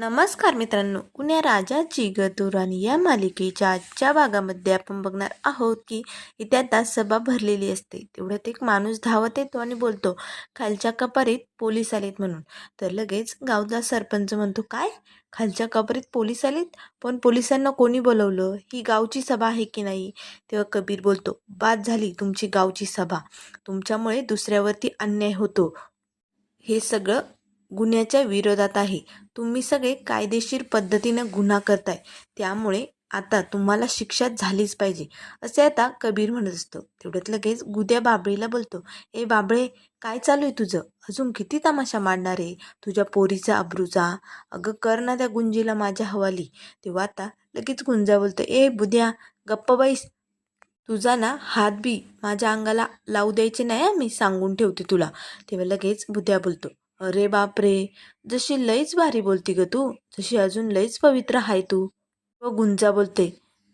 नमस्कार मित्रांनो कुण्या राजाची गतुराणी या मालिकेच्या आजच्या भागामध्ये आपण बघणार आहोत की इथे आता सभा भरलेली असते. तेवढ्यात एक माणूस धावत येतो आणि बोलतो खालच्या कपारीत पोलीस आलेत म्हणून. तर लगेच गावचा सरपंच म्हणतो काय? खालच्या कपारीत पोलीस आलेत? पण पोलिसांना कोणी बोलवलं? ही गावची सभा आहे की नाही? तेव्हा कबीर बोलतो बाद झाली तुमची गावची सभा. तुमच्यामुळे दुसऱ्यावरती अन्याय होतो. हे सगळं गुन्ह्याच्या विरोधात आहे. तुम्ही सगळे कायदेशीर पद्धतीनं गुन्हा करताय. त्यामुळे आता तुम्हाला शिक्षा झालीच पाहिजे असे आता कबीर म्हणत असतो. तेवढ्यात लगेच गुद्या बाबळीला बोलतो ए बाबळे काय चालू आहे तुझं? अजून किती तमाशा मांडणार आहे? तुझ्या पोरीचा अब्रूचा? अगं कर ना त्या गुंजीला माझ्या हवाली. तेव्हा आता लगेच गुंजा बोलतो ए बुद्या गप्प बाईस तुझा ना हात बी माझ्या अंगाला लावू द्यायचे नाही मी सांगून ठेवते तुला. तेव्हा लगेच बुद्या बोलतो अरे बापरे जशी लईच भारी बोलती ग तू जशी अजून लईच पवित्र आहे तू. व गुंजा बोलते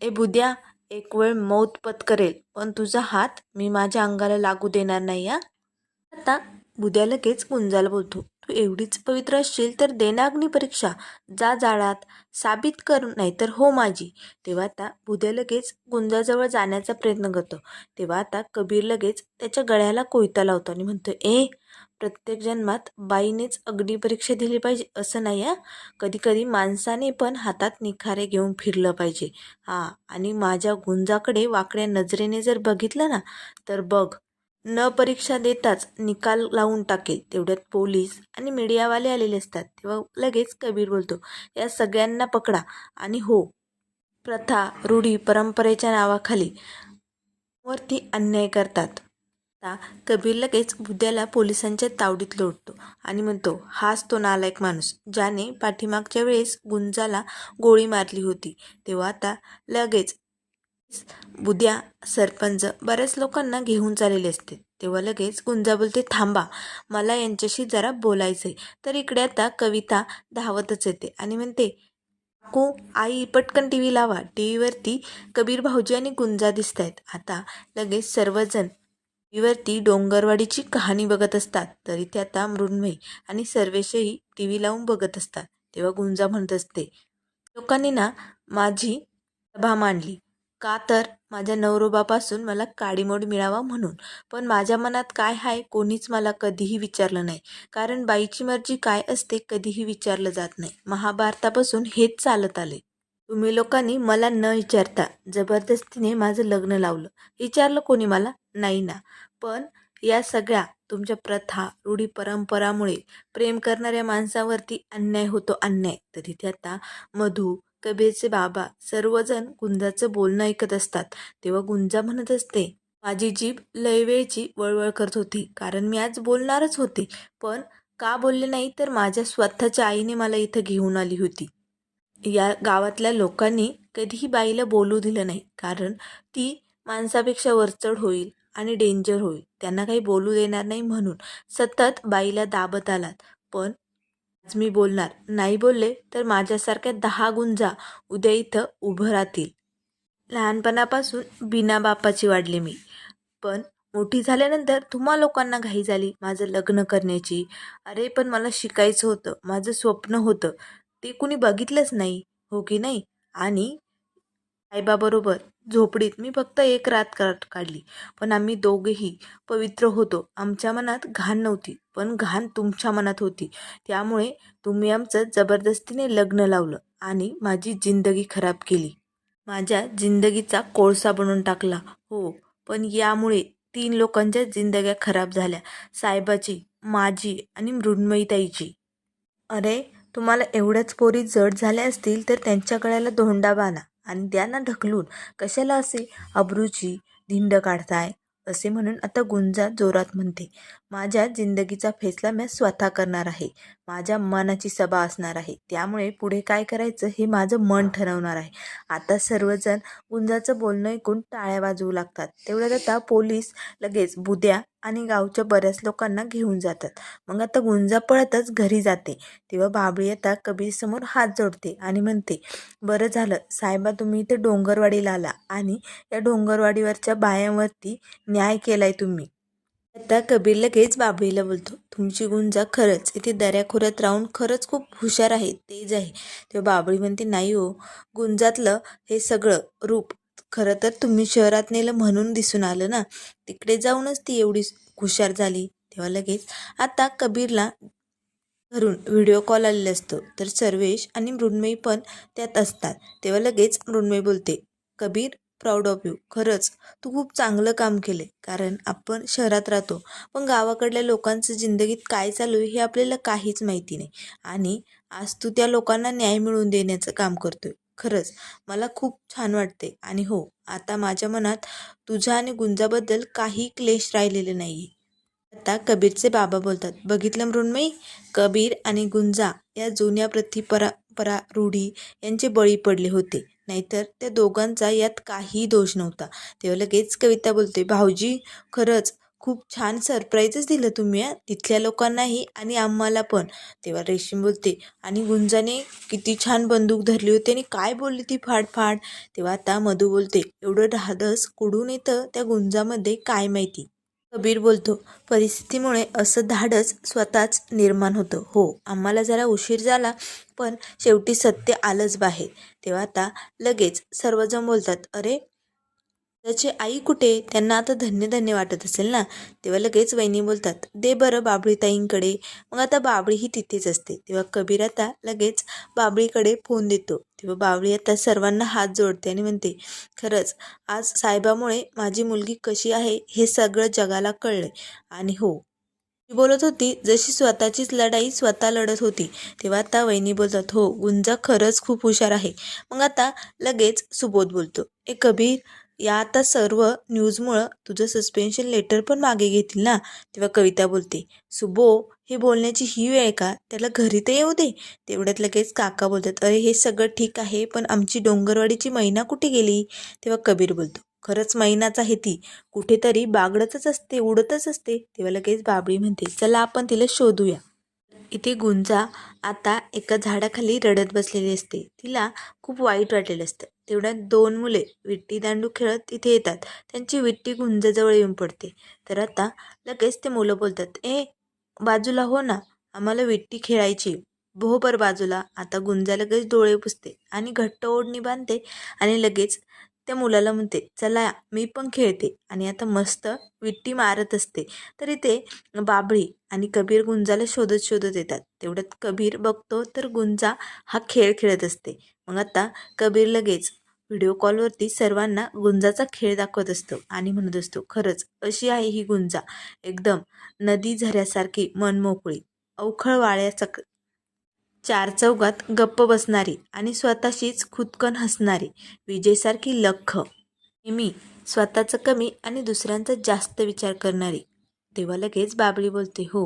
ए बुद्या एक वेळ मौत पत्करेल पण तुझा हात मी माझ्या अंगाला लागू देणार नाही या आता बुद्या लगेच गुंजाला बोलतो तू एवढीच पवित्र असशील तर देनाग्नी परीक्षा जा जाळात साबित कर नाहीतर हो माझी. तेव्हा आता बुद्या लगेच गुंजाजवळ जाण्याचा प्रयत्न करतो. तेव्हा आता कबीर लगेच त्याच्या गळ्याला कोयता लावतो आणि म्हणतो ए प्रत्येक जन्मात बाईनेच अग्निपरीक्षा दिली पाहिजे असं नाही आहे कधी कधी माणसाने पण हातात निखारे घेऊन फिरलं पाहिजे. हां आणि माझ्या गुंजाकडे वाकड्या नजरेने जर बघितलं ना तर बघ न परीक्षा देताच निकाल लावून टाकेल. तेवढ्यात पोलीस आणि मीडियावाले आलेले असतात. तेव्हा लगेच कबीर बोलतो या सगळ्यांना पकडा. आणि हो प्रथा रूढी परंपरेच्या नावाखाली वरती अन्याय करतात. आता कबीर लगेच बुद्ध्याला पोलिसांच्या तावडीत लोटतो आणि म्हणतो हाच तो नालायक माणूस ज्याने पाठीमागच्या वेळेस गुंजाला गोळी मारली होती. तेव्हा आता लगेच बुद्या सरपंच बऱ्याच लोकांना घेऊन चाललेले असते. तेव्हा लगेच गुंजा बोलते थांबा मला यांच्याशी जरा बोलायचंय. तर इकडे आता कविता धावतच येते आणि म्हणते को आई पटकन टी व्ही लावा. टी व्हीवरती कबीर भाऊजी आणि गुंजा दिसत आहेत आता लगेच सर्वजण टी व्हीवरती डोंगरवाडीची कहाणी बघत असतात तरी ते आता मृण्मयी आणि सर्वेशही टी व्ही लावून बघत असतात तेव्हा गुंजा म्हणत असते लोकांनी ना माझी सभा मांडली. का तर माझ्या नवरोबापासून मला काडीमोड मिळावा म्हणून. पण माझ्या मनात काय आहे कोणीच मला कधीही विचारलं नाही. कारण बाईची मर्जी काय असते कधीही विचारलं जात नाही. महाभारतापासून हेच चालत आले. तुम्ही लोकांनी मला न विचारता जबरदस्तीने माझं लग्न लावलं. विचारलं कोणी मला? नाही ना. पण या सगळ्या तुमच्या प्रथा रूढी परंपरामुळे प्रेम करणाऱ्या माणसावरती अन्याय होतो अन्याय. तर ते आता मधू कबेचे बाबा सर्वजण गुंजाचं बोलणं ऐकत असतात. तेव्हा गुंजा म्हणत असते माझी जीभ लय वेळची वळवळ करत होती. कारण मी आज बोलणारच होते. पण का बोलले नाही तर माझ्या स्वतःच्या आईने मला इथं घेऊन आली होती. या गावातल्या लोकांनी कधीही बाईला बोलू दिलं नाही. कारण ती माणसापेक्षा वरचढ होईल आणि डेंजर होईल. त्यांना काही बोलू देणार नाही म्हणून सतत बाईला दाबत आलात. पण आज मी बोलणार. नाही बोलले तर माझ्यासारख्या दहा गुंजा उद्या इथं उभं राहतील. लहानपणापासून बिना बापाची वाढले मी. पण मोठी झाल्यानंतर तुम्हा लोकांना घाई झाली माझं लग्न करण्याची. अरे पण मला शिकायचं होतं. माझं स्वप्न होतं. ते कुणी बघितलंच नाही हो की नाही? आणि साहेबाबरोबर झोपडीत मी फक्त एक रात काढली. पण आम्ही दोघेही पवित्र होतो. आमच्या मनात घाण नव्हती पण घाण तुमच्या मनात होती. त्यामुळे तुम्ही आमचं जबरदस्तीने लग्न लावलं आणि माझी जिंदगी खराब केली. माझ्या जिंदगीचा कोळसा बनवून टाकला हो. पण यामुळे तीन लोकांच्या जिंदग्या खराब झाल्या. साहेबाची माझी आणि मृण्मयीताईची. अरे तुम्हाला एवढ्याच पोरी जड झाल्या असतील तर त्यांच्या गळ्याला धोंडा बांधा आणि त्यांना ढकलून. कशाला असे? अब्रूची धिंड काढताय असे म्हणून आता गुंजा जोरात म्हणते. माझ्या जिंदगीचा फैसला मी स्वतः करणार आहे. माझ्या मनाची सभा असणार आहे. त्यामुळे पुढे काय करायचं हे माझं मन ठरवणार आहे. आता सर्वजण गुंजाचं बोलणं ऐकून टाळ्या वाजवू लागतात. तेवढ्यात आता पोलीस लगेच बुद्या आणि गावच्या बऱ्याच लोकांना घेऊन जातात. मग आता गुंजा पळतच घरी जाते. तेव्हा बाबळी आता कबीरसमोर हात जोडते आणि म्हणते बरं झालं. साहेबा तुम्ही इथे डोंगरवाडीला आला आणि या डोंगरवाडीवरच्या बायांवरती न्याय केलाय तुम्ही. आता कबीर लगेच बाबळीला बोलतो तुमची गुंजा खरंच इथे दऱ्याखोऱ्यात राहून खरंच खूप हुशार आहे तेज आहे. तेव्हा बाबळी म्हणते नाही हो गुंजातलं हे सगळं रूप खरं तर तुम्ही शहरात नेलं म्हणून दिसून आलं ना. तिकडे जाऊनच ती एवढी हुशार झाली. तेव्हा लगेच आता कबीरला घरून व्हिडिओ कॉल आलेला असतो तर सर्वेश आणि मृण्मयी पण त्यात असतात. तेव्हा लगेच मृण्मयी बोलते कबीर प्राऊड ऑफ यू खरंच तू खूप चांगलं काम केले कारण आपण शहरात राहतो. पण गावाकडल्या लोकांचं जिंदगीत काय चालू आहे हे आपल्याला काहीच माहिती नाही. आणि आज तू त्या लोकांना न्याय मिळवून देण्याचं काम करतोय. खरंच मला खूप छान वाटते आणि हो आता माझ्या मनात तुझ्या आणि गुंजाबद्दल काही क्लेश राहिलेले नाही आता कबीरचे बाबा बोलतात. बघितलं मृण्मयी? कबीर आणि गुंजा या जुन्या प्रति परंपरा रूढी यांचे बळी पडले होते. नाहीतर त्या दोघांचा यात काही दोष नव्हता. तेव्हा लगेच कविता बोलते भाऊजी खरंच खूप छान सरप्राईजच दिलं तुम्ही तिथल्या लोकांनाही आणि आम्हाला पण. तेव्हा रेशीम बोलते आणि गुंजाने किती छान बंदूक धरली होती आणि काय बोलली ती फाड फाड तेव्हा आता मधू बोलते एवढं धाडस कुडून येतं त्या गुंजामध्ये काय माहिती? कबीर बोलतो. परिस्थितीमुळे असं धाडस स्वतःच निर्माण होतं. हो आम्हाला जरा उशीर झाला पण शेवटी सत्य आलंच बाहेर. तेव्हा आता लगेच सर्वजण बोलतात अरे त्याची आई कुठे? त्यांना आता धन्य धन्य वाटत असेल ना? तेव्हा लगेच वहिनी बोलतात दे बरं बाबळी ताईंकडे मग आता बाबळी ही तिथेच असते. तेव्हा कबीर आता लगेच बाबळीकडे फोन देतो. तेव्हा बाबळी आता सर्वांना हात जोडते आणि म्हणते खरंच आज साहेबामुळे माझी मुलगी कशी आहे हे सगळं जगाला कळलं आणि हो. ती बोलत होती जशी स्वतःचीच लढाई स्वतः लढत होती. तेव्हा आता वहिनी बोलतात हो गुंजा खरंच खूप हुशार आहे. मग आता लगेच सुबोध बोलतो ए कबीर या आता सर्व न्यूजमुळं तुझं सस्पेन्शन लेटर पण मागे घेतील ना? तेव्हा कविता बोलते सुबो हे बोलण्याची ही वेळ का? त्याला घरी तर येऊ दे. तेवढ्यात लगेच काका बोलतात अरे हे सगळं ठीक आहे पण आमची डोंगरवाडीची मैना कुठे गेली? तेव्हा कबीर बोलतो खरंच मैनाच आहे ती. कुठेतरी बागडतच असते उडतच असते. तेव्हा लगेच बाबळी म्हणते चला आपण तिला शोधूया. इथे गुंजा आता एका झाडाखाली रडत बसलेली असते. तिला खूप वाईट वाटलेलं असतं. तेवढ्यात दोन मुले विट्टी दांडू खेळत तिथे येतात. त्यांची विट्टी गुंजाजवळ येऊन पडते. तर आता लगेच ते मुलं बोलतात ए बाजूला हो ना आम्हाला विट्टी खेळायची भो बर बाजूला आता गुंजा लगेच डोळे पुसते आणि घट्ट ओढणी बांधते आणि लगेच त्या मुलाला म्हणते चला मी पण खेळते. आणि आता मस्त विट्टी मारत असते. तरी ते बाबळी आणि कबीर गुंजाला शोधत शोधत येतात. तेवढ्यात कबीर बघतो तर गुंजा हा खेळ खेळत असते. मग आता कबीर लगेच व्हिडिओ कॉलवरती सर्वांना गुंजाचा खेळ दाखवत असतो आणि म्हणत असतो खरंच अशी आहे ही गुंजा. एकदम नदी झऱ्यासारखी मनमोकळी अवखळ वाळ्याचक चार चौघात गप्प बसणारी आणि स्वतःशीच खुदकन हसणारी विजयसारखी लख. नेहमी स्वतःचं कमी आणि दुसऱ्यांचा जास्त विचार करणारी. तेव्हा लगेच बाबळी बोलते हो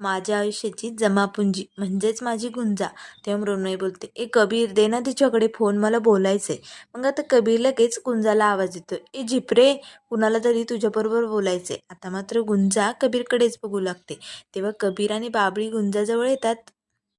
माझ्या आयुष्याची जमापुंजी म्हणजेच माझी गुंजा. तेव्हा मृण्मयी बोलते ए कबीर दे ना तिच्याकडे फोन मला बोलायचं आहे मग आता कबीर लगेच गुंजाला आवाज येतो ए झिपरे कुणाला तरी तुझ्याबरोबर बोलायचे आता मात्र गुंजा कबीरकडेच बघू लागते. तेव्हा कबीर आणि बाबळी गुंजाजवळ येतात.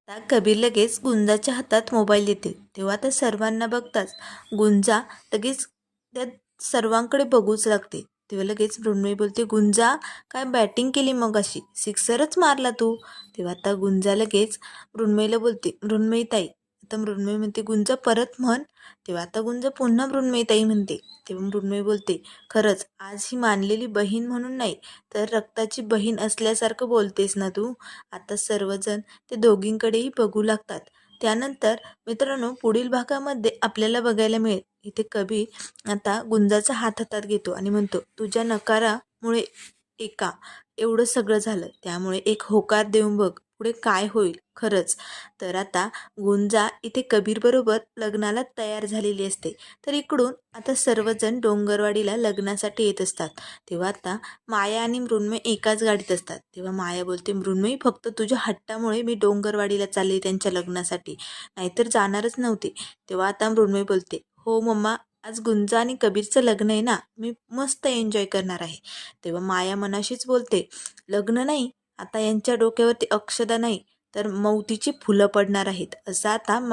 आता कबीर लगेच गुंजाच्या हातात मोबाईल देते. तेव्हा आता सर्वांना बघताच गुंजा लगेच त्या सर्वांकडे बघूच लागते. तेव्हा लगेच मृण्मयी बोलते गुंजा काय बॅटिंग केली मग अशी? सिक्सरच मारला तू. तेव्हा आता गुंजा लगेच मृण्मयीला बोलते मृण्मयी ताई आता मृण्मयी म्हणते गुंजा परत म्हण. तेव्हा आता गुंजा पुन्हा मृण्मयी ताई म्हणते. तेव्हा मृण्मयी बोलते खरंच आज ही मानलेली बहीण म्हणून नाही तर रक्ताची बहीण असल्यासारखं बोलतेस ना तू? आता सर्वजण ते दोघींकडेही बघू लागतात. त्यानंतर मित्रांनो पुढील भागामध्ये आपल्याला बघायला मिळेल. इथे कबीर आता गुंजाचा हात हातात घेतो आणि म्हणतो तुझ्या नकारामुळे एका एवढं सगळं झालं. त्यामुळे एक होकार देऊन बघ. पुढे काय होईल? खरंच. तर आता गुंजा इथे कबीरबरोबर लग्नाला तयार झालेली असते. तर इकडून आता सर्वजण डोंगरवाडीला लग्नासाठी येत असतात. तेव्हा आता माया आणि मृण्मय एकाच गाडीत असतात. तेव्हा माया बोलते मृण्मयी फक्त तुझ्या हट्टामुळे मी डोंगरवाडीला चालले त्यांच्या लग्नासाठी. नाहीतर जाणारच नव्हते. तेव्हा आता मृण्मयी बोलते हो मम्मा आज गुंजा आणि कबीरचं लग्न आहे ना? मी मस्त एन्जॉय करणार आहे. तेव्हा माया मनाशीच बोलते लग्न नाही आता यांच्या डोक्यावरती अक्षदा नाही तर मौतीची फुलं पडणार आहेत. असं आता मा